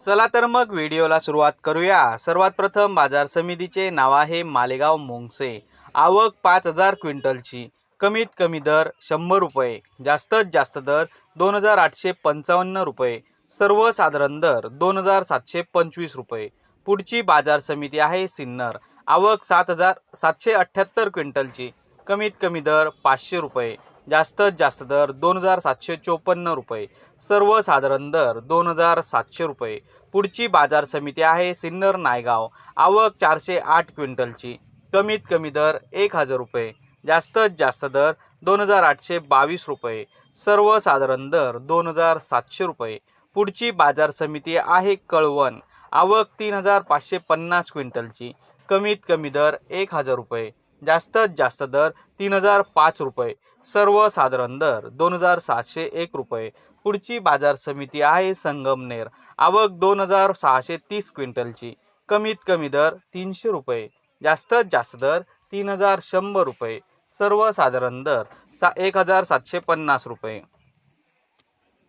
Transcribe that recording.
चला तर मग व्हिडिओला सुरुवात करूया. सर्वात प्रथम बाजार समितीचे नाव आहे मालेगाव मोंगसे. आवक पाच हजार क्विंटलची. कमीत कमी दर शंभर रुपये. जास्तीत जास्त दर दोन हजार आठशे पंचावन्न रुपये. सर्वसाधारण दर दोन हजार सातशे पंचवीस रुपये. पुढची बाजार समिती आहे सिन्नर. आवक सात हजार सातशे अठ्ठ्याहत्तर क्विंटलची. कमीत कमी दर पाचशे रुपये. जास्तीत जास्त दर दोन हजार सातशे चोपन्न रुपये. सर्वसाधारण दर दोन हजार सातशे रुपये. पुढची बाजार समिती आहे सिन्नर नायगाव. आवक चारशे आठ क्विंटलची. कमीत कमी दर एक हजार रुपये. जास्तीत जास्त दर दोन हजार आठशे बावीस रुपये. सर्वसाधारण दर दोन हजार सातशे रुपये. पुढची बाजार समिती आहे कळवण. आवक तीन हजार पाचशे पन्नास क्विंटलची. कमीत कमी दर एक हजार रुपये. जास्तीत जास्त दर तीन हजार पाच रुपये. सर्वसाधारण दर दोन हजार सातशे एक रुपये. पुढची बाजार समिती आहे संगमनेर. आवक दोन हजार सहाशे तीस क्विंटलची. कमीत कमी दर तीनशे रुपये. जास्तीत जास्त दर तीन हजार शंभर रुपये. सर्वसाधारण दर सा एक हजार सातशे पन्नास रुपये.